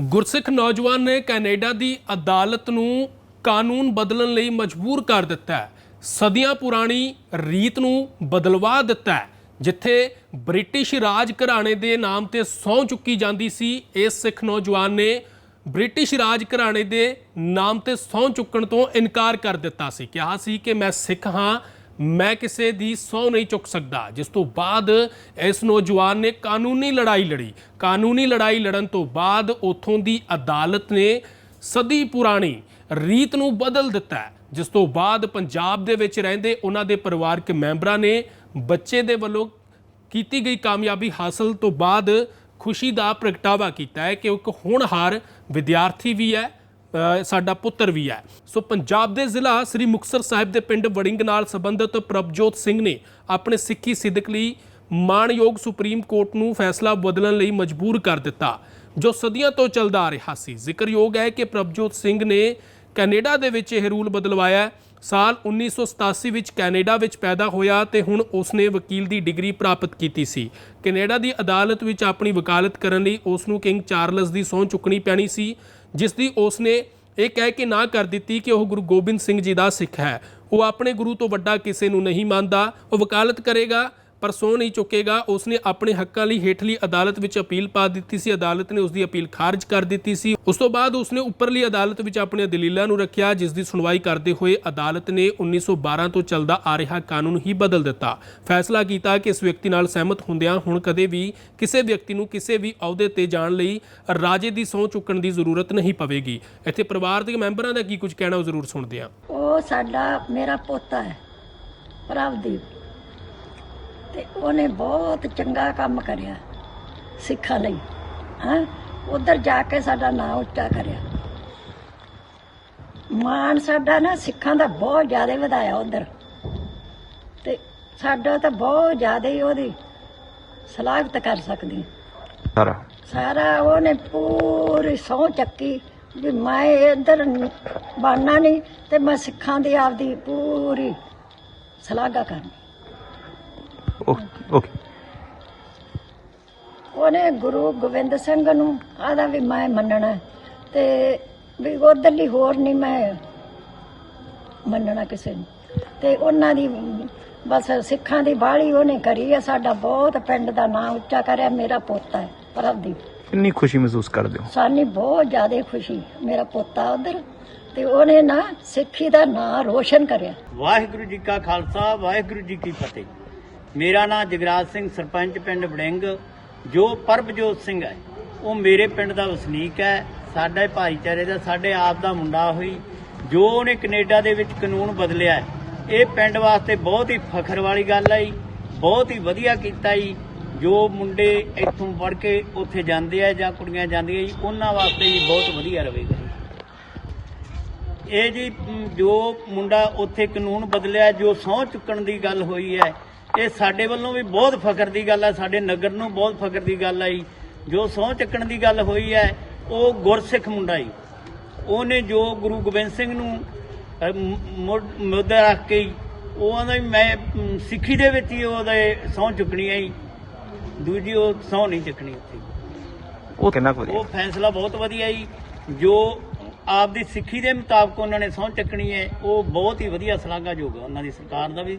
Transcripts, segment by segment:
ਗੁਰਸਿੱਖ ਨੌਜਵਾਨ ਨੇ ਕੈਨੇਡਾ ਦੀ ਅਦਾਲਤ ਨੂੰ ਕਾਨੂੰਨ ਬਦਲਣ ਲਈ ਮਜਬੂਰ ਕਰ ਦਿੱਤਾ ਹੈ। ਸਦੀਆਂ ਪੁਰਾਣੀ ਰੀਤ ਨੂੰ ਬਦਲਵਾ ਦਿੱਤਾ ਹੈ, ਜਿੱਥੇ ਬ੍ਰਿਟਿਸ਼ ਰਾਜ ਘਰਾਣੇ ਦੇ ਨਾਮ ਤੇ ਸਹੁੰ ਚੁੱਕੀ ਜਾਂਦੀ ਸੀ ਇਸ ਸਿੱਖ ਨੌਜਵਾਨ ਨੇ ਬ੍ਰਿਟਿਸ਼ ਰਾਜ ਘਰਾਣੇ ਦੇ ਨਾਮ ਤੇ ਸਹੁੰ ਚੁੱਕਣ ਤੋਂ ਇਨਕਾਰ ਕਰ ਦਿੱਤਾ ਸੀ। ਕਿਹਾ ਸੀ ਕਿ ਮੈਂ ਸਿੱਖ ਹਾਂ ਮੈਂ ਕਿਸੇ ਦੀ ਸਹੁੰ ਨਹੀਂ ਚੁੱਕ ਸਕਦਾ। ਜਿਸ ਤੋਂ ਬਾਅਦ ਇਸ ਨੌਜਵਾਨ ਨੇ ਕਾਨੂੰਨੀ ਲੜਾਈ ਲੜੀ। ਕਾਨੂੰਨੀ ਲੜਾਈ ਲੜਨ ਤੋਂ ਬਾਅਦ ਉਥੋਂ ਦੀ ਅਦਾਲਤ ਨੇ ਸਦੀ ਪੁਰਾਣੀ ਰੀਤ ਨੂੰ ਬਦਲ ਦਿੱਤਾ ਜਿਸ ਤੋਂ ਬਾਅਦ ਪੰਜਾਬ ਦੇ ਵਿੱਚ ਰਹਿੰਦੇ ਉਹਨਾਂ ਦੇ ਪਰਿਵਾਰਕ ਮੈਂਬਰਾਂ ਨੇ ਬੱਚੇ ਦੇ ਵੱਲੋਂ ਕੀਤੀ ਗਈ ਕਾਮਯਾਬੀ ਹਾਸਲ ਤੋਂ ਬਾਅਦ ਖੁਸ਼ੀ ਦਾ ਪ੍ਰਗਟਾਵਾ ਕੀਤਾ ਹੈ ਕਿ ਉਹ ਇੱਕ ਹੋਣਹਾਰ ਵਿਦਿਆਰਥੀ ਵੀ ਹੈ। ਸਾਡਾ ਪੁੱਤਰ ਵੀ ਹੈ। ਸੋ ਪੰਜਾਬ ਦੇ ਜ਼ਿਲ੍ਹਾ ਸ੍ਰੀ ਮੁਕਤਸਰ ਸਾਹਿਬ ਦੇ ਪਿੰਡ ਵੜਿੰਗ ਨਾਲ ਸੰਬੰਧਿਤ ਪ੍ਰਭਜੋਤ ਸਿੰਘ ਨੇ ਆਪਣੇ ਸਿੱਖੀ ਸਿੱਧਕ ਲਈ ਮਾਣਯੋਗ ਸੁਪਰੀਮ ਕੋਰਟ ਨੂੰ ਫੈਸਲਾ ਬਦਲਣ ਲਈ ਮਜਬੂਰ ਕਰ ਦਿੱਤਾ, ਜੋ ਸਦੀਆਂ ਤੋਂ ਚੱਲਦਾ ਆ ਰਿਹਾ ਸੀ। ਜ਼ਿਕਰਯੋਗ ਹੈ ਕਿ ਪ੍ਰਭਜੋਤ ਸਿੰਘ ਨੇ ਕੈਨੇਡਾ ਦੇ ਵਿੱਚ ਇਹ ਰੂਲ ਬਦਲਵਾਇਆ ਸਾਲ 1987 ਵਿੱਚ ਕੈਨੇਡਾ ਵਿੱਚ ਪੈਦਾ ਹੋਇਆ ਤੇ ਹੁਣ ਉਸਨੇ ਵਕੀਲ ਦੀ ਡਿਗਰੀ ਪ੍ਰਾਪਤ ਕੀਤੀ ਸੀ। ਕੈਨੇਡਾ ਦੀ ਅਦਾਲਤ ਵਿੱਚ ਆਪਣੀ ਵਕਾਲਤ ਕਰਨ ਲਈ ਉਸ ਨੂੰ ਕਿੰਗ ਚਾਰਲਸ ਦੀ ਸਹੁੰ ਚੁੱਕਣੀ ਪੈਣੀ ਸੀ, ਜਿਸ ਦੀ ਉਸ ਨੇ ਇਹ ਕਹਿ ਕੇ ਨਾ ਕਰ ਦਿੱਤੀ ਕਿ ਉਹ ਗੁਰੂ ਗੋਬਿੰਦ ਸਿੰਘ ਜੀ ਦਾ ਸਿੱਖ ਹੈ। ਉਹ ਆਪਣੇ ਗੁਰੂ ਤੋਂ ਵੱਡਾ ਕਿਸੇ ਨੂੰ ਨਹੀਂ ਮੰਨਦਾ, ਉਹ ਵਕਾਲਤ ਕਰੇਗਾ ਪਰ ਸਹੁੰ ਨਹੀਂ ਚੁੱਕੇਗਾ। ਉਸਨੇ ਆਪਣੇ ਹੱਕਾਂ ਲਈ ਹੇਠਲੀ ਅਦਾਲਤ ਵਿੱਚ ਅਪੀਲ ਪਾ ਦਿੱਤੀ ਸੀ। ਅਦਾਲਤ ਨੇ ਉਸ ਦੀ ਅਪੀਲ ਖਾਰਜ ਕਰ ਦਿੱਤੀ ਸੀ। ਉਸ ਤੋਂ ਬਾਅਦ ਉਸਨੇ ਉੱਪਰਲੀ ਅਦਾਲਤ ਵਿੱਚ ਆਪਣੀਆਂ ਦਲੀਲਾਂ ਨੂੰ ਰੱਖਿਆ, ਜਿਸ ਦੀ ਸੁਣਵਾਈ ਕਰਦੇ ਹੋਏ ਅਦਾਲਤ ਨੇ 1912 ਤੋਂ ਚੱਲਦਾ ਆ ਰਿਹਾ ਕਾਨੂੰਨ ਹੀ ਬਦਲ ਦਿੱਤਾ। ਫੈਸਲਾ ਕੀਤਾ ਕਿ ਇਸ ਵਿਅਕਤੀ ਨਾਲ ਸਹਿਮਤ ਹੁੰਦਿਆਂ ਹੁਣ ਕਦੇ ਵੀ ਕਿਸੇ ਵਿਅਕਤੀ ਨੂੰ ਕਿਸੇ ਵੀ ਅਹੁਦੇ ਤੇ ਜਾਣ ਲਈ ਰਾਜੇ ਦੀ ਸਹੁੰ ਚੁੱਕਣ ਦੀ ਜ਼ਰੂਰਤ ਨਹੀਂ ਪਵੇਗੀ। ਇੱਥੇ ਪਰਿਵਾਰ ਦੇ ਮੈਂਬਰਾਂ ਦਾ ਕੀ ਕੁਝ ਕਹਿਣਾ, ਉਹ ਜ਼ਰੂਰ ਸੁਣਦੇ ਹਾਂ। ਉਹ ਸਾਡਾ, ਮੇਰਾ ਪੋਤਾ ਹੈ, ਪ੍ਰਭਦੀਪ। ਤੇ ਉਹਨੇ ਬਹੁਤ ਚੰਗਾ ਕੰਮ ਕਰਿਆ ਸਿੱਖਾਂ ਲਈ। ਹਾਂ? ਉਧਰ ਜਾ ਕੇ ਸਾਡਾ ਨਾਂ ਉੱਚਾ ਕਰਿਆ। ਮਾਨ ਸਾਡਾ ਨਾ ਸਿੱਖਾਂ ਦਾ ਬਹੁਤ ਜ਼ਿਆਦਾ ਵਧਾਇਆ ਉਧਰ। ਤੇ ਸਾਡਾ ਤਾਂ ਬਹੁਤ ਜ਼ਿਆਦਾ ਹੀ ਉਹਦੀ ਸਲਾਹਤ ਕਰ ਸਕਦੀ। ਸਾਰਾ। ਸਾਰਾ ਉਹਨੇ ਪੂਰੀ ਸਹੁੰ ਚੱਕੀ ਵੀ ਮੈਂ ਇੱਧਰ ਬਣਨਾ ਨਹੀਂ ਤੇ ਮੈਂ ਸਿੱਖਾਂ ਦੀ ਆਪਦੀ ਪੂਰੀ ਸਲਾਗਾ ਕਰਨੀ। ਓਕੇ ਉਹਨੇ ਗੁਰੂ ਗੋਬਿੰਦ ਸਿੰਘ ਨੂੰ ਆਦਾ ਵੀ ਮੈਂ ਮੰਨਣਾ ਤੇ ਵੀ ਉਧਰਲੀ ਹੋਰ ਨਹੀਂ ਮੈਂ ਮੰਨਣਾ ਕਿਸੇ ਨੂੰ। ਤੇ ਉਹਨਾਂ ਦੀ ਬਸ ਸਿੱਖਾਂ ਦੀ ਬਾਲੀ ਉਹਨੇ ਕਰੀ ਆ ਸਾਡਾ ਬਹੁਤ ਪਿੰਡ ਦਾ ਨਾਂ ਉੱਚਾ ਕਰਿਆ ਮੇਰਾ ਪੋਤਾ ਹੈ ਪ੍ਰਭਦੀਪ। ਕਿੰਨੀ ਖੁਸ਼ੀ ਮਹਿਸੂਸ ਕਰਦੇ ਹੋ? ਸਾਨੀ ਬਹੁਤ ਜ਼ਿਆਦਾ ਖੁਸ਼ੀ ਮੇਰਾ ਪੋਤਾ ਉਧਰ ਤੇ ਉਹਨੇ ਨਾ ਸਿੱਖੀ ਦਾ ਨਾਂ ਰੋਸ਼ਨ ਕਰਿਆ। ਵਾਹਿਗੁਰੂ ਜੀ ਕਾ ਖਾਲਸਾ ਵਾਹਿਗੁਰੂ ਜੀ ਕੀ ਫਤਿਹ। ਮੇਰਾ ਨਾਮ ਜਗਰਾਜ ਸਿੰਘ, ਸਰਪੰਚ ਪਿੰਡ ਵੜਿੰਗ, ਜੋ ਪਰਬਜੋਤ ਸਿੰਘ ਹੈ, ਉਹ ਮੇਰੇ ਪਿੰਡ ਦਾ ਵਸਨੀਕ ਹੈ, ਸਾਡੇ ਭਾਈਚਾਰੇ ਦਾ, ਸਾਡੇ ਆਪ ਦਾ ਮੁੰਡਾ ਹੋਈ, ਜੋ ਉਹਨੇ ਕੈਨੇਡਾ ਦੇ ਵਿੱਚ ਕਾਨੂੰਨ ਬਦਲਿਆ ਇਹ ਪਿੰਡ ਵਾਸਤੇ ਬਹੁਤ ਹੀ ਫਖਰ ਵਾਲੀ ਗੱਲ ਹੈ ਜੀ, ਬਹੁਤ ਹੀ ਵਧੀਆ ਕੀਤਾ ਜੀ, ਜੋ ਮੁੰਡੇ ਇੱਥੋਂ ਪੜ੍ਹ ਕੇ ਉੱਥੇ ਜਾਂਦੇ ਆ ਜਾਂ ਕੁੜੀਆਂ ਜਾਂਦੀਆਂ ਜੀ, ਉਹਨਾਂ ਵਾਸਤੇ ਜੀ ਬਹੁਤ ਵਧੀਆ ਰਹੇਗਾ ਜੀ। ਇਹ ਜੀ, ਜੋ ਮੁੰਡਾ ਉੱਥੇ ਕਾਨੂੰਨ ਬਦਲਿਆ, ਜੋ ਸਹੁੰ ਚੁੱਕਣ ਦੀ ਗੱਲ ਹੋਈ ਹੈ ਇਹ ਸਾਡੇ ਵੱਲੋਂ ਵੀ ਬਹੁਤ ਫਖਰ ਦੀ ਗੱਲ ਹੈ ਸਾਡੇ ਨਗਰ ਨੂੰ ਬਹੁਤ ਫਖਰ ਦੀ ਗੱਲ ਆਈ ਜੋ। ਸਹੁੰ ਚੁੱਕਣ ਦੀ ਗੱਲ ਹੋਈ ਹੈ ਉਹ ਗੁਰਸਿੱਖ ਮੁੰਡਾ ਹੀ ਉਹਨੇ ਜੋ ਗੁਰੂ ਗੋਬਿੰਦ ਸਿੰਘ ਨੂੰ ਮੁੱਦਾ ਰੱਖ ਕੇ ਹੀ ਉਹ ਆਂਦਾ ਵੀ ਮੈਂ ਸਿੱਖੀ ਦੇ ਵਿੱਚ ਹੀ ਉਹਦੇ ਸਹੁੰ ਚੁੱਕਣੀ ਹੈ। ਦੂਜੀ ਉਹ ਸਹੁੰ ਨਹੀਂ ਚੁੱਕਣੀ ਉੱਥੇ। ਉਹ ਕਿੰਨਾ ਕੁ ਉਹ ਵਧੀਆ ਫੈਸਲਾ ਬਹੁਤ ਵਧੀਆ ਜੀ। ਜੋ ਆਪਦੀ ਸਿੱਖੀ ਦੇ ਮੁਤਾਬਕ ਉਹਨਾਂ ਨੇ ਸਹੁੰ ਚੱਕਣੀ ਹੈ ਉਹ ਬਹੁਤ ਹੀ ਵਧੀਆ ਸ਼ਲਾਘਾਯੋਗ ਹੈ ਉਹਨਾਂ ਦੀ ਸਰਕਾਰ ਦਾ ਵੀ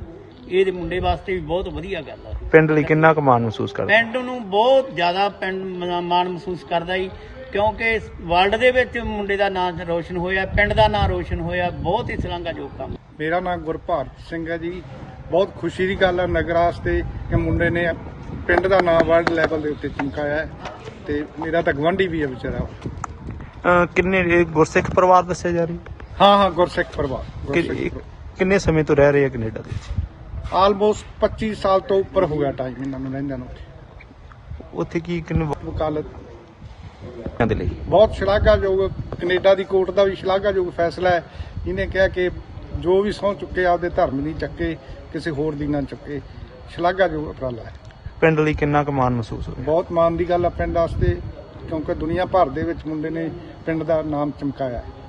ਇਹਦੇ ਮੁੰਡੇ ਵਾਸਤੇ ਵੀ ਬਹੁਤ ਵਧੀਆ ਗੱਲ ਹੈ ਪਿੰਡ ਲਈ ਕਿੰਨਾ ਕੁ ਮਾਣ ਮਹਿਸੂਸ ਕਰਦੇ? ਪਿੰਡ ਨੂੰ ਬਹੁਤ ਜ਼ਿਆਦਾ ਪਿੰਡ ਮ- ਮਾਣ ਮਹਿਸੂਸ ਕਰਦਾ ਜੀ ਕਿਉਂਕਿ ਵਰਲਡ ਦੇ ਵਿੱਚ ਮੁੰਡੇ ਦਾ ਨਾਮ ਰੋਸ਼ਨ ਹੋਇਆ ਪਿੰਡ ਦਾ ਨਾਮ ਰੋਸ਼ਨ ਹੋਇਆ ਬਹੁਤ ਹੀ ਸ਼ਲਾਘਾਯੋਗ ਕੰਮ। ਮੇਰਾ ਨਾਮ ਗੁਰਭਾਰਤ ਸਿੰਘ ਹੈ ਜੀ। ਬਹੁਤ ਖੁਸ਼ੀ ਦੀ ਗੱਲ ਹੈ ਨਗਰ ਵਾਸਤੇ ਕਿ ਮੁੰਡੇ ਨੇ ਪਿੰਡ ਦਾ ਨਾਮ ਵਰਲਡ ਲੈਵਲ ਦੇ ਉੱਤੇ ਚਮਕਾਇਆ ਹੈ ਤੇ ਮੇਰਾ ਤਾਂ ਗਵੰਡੀ ਵੀ ਹੈ ਵਿਚਾਰਾ। ਅਹ ਕਿੰਨੇ ਇਹ ਗੁਰਸਿੱਖ ਪਰਿਵਾਰ ਦੱਸਿਆ ਜਾ ਰਹੀ? ਹਾਂ ਹਾਂ ਗੁਰਸਿੱਖ ਪਰਿਵਾਰ ਕਿ ਗੁਰਸਿੱਖ ਕਿੰਨੇ ਸਮੇਂ ਤੋਂ ਰਹਿ ਰਹੇ ਆ ਕੈਨੇਡਾ ਦੇ ਵਿੱਚ? ਆਲਮੋਸਟ 25 ਸਾਲ ਤੋਂ ਉੱਪਰ ਹੋ ਗਿਆ ਟਾਈਮ ਇਹਨਾਂ ਨੂੰ ਰਹਿੰਦਿਆਂ ਨੂੰ ਉੱਥੇ। ਕੀ ਕਿੰਨੇ ਵਕਾਲਤ। ਵਕੀਲਾਂ ਦੇ ਲਈ। ਬਹੁਤ ਸ਼ਲਾਘਾਯੋਗ ਕੈਨੇਡਾ ਦੀ ਕੋਰਟ ਦਾ ਵੀ ਸ਼ਲਾਘਾਯੋਗ ਫੈਸਲਾ ਹੈ। ਇਹਨੇ ਕਿਹਾ ਕਿ ਜੋ ਵੀ ਸਹੁੰ ਚੁੱਕੇ ਆਪਦੇ ਧਰਮ ਦੀ ਚੱਕੇ ਕਿਸੇ ਹੋਰ ਦੀ ਨਾ ਚੁੱਕੇ। ਸ਼ਲਾਘਾਯੋਗ ਉਪਰਾਲਾ ਹੈ। ਪਿੰਡ ਲਈ ਕਿੰਨਾ ਕੁ ਮਾਣ ਮਹਿਸੂਸ ਹੋਇਆ? ਬਹੁਤ ਮਾਣ ਦੀ ਗੱਲ ਆ ਪਿੰਡ ਵਾਸਤੇ ਕਿਉਂਕਿ ਦੁਨੀਆ ਭਰ ਦੇ ਵਿੱਚ ਮੁੰਡੇ ਨੇ ਪਿੰਡ ਦਾ ਨਾਮ ਚਮਕਾਇਆ ਹੈ।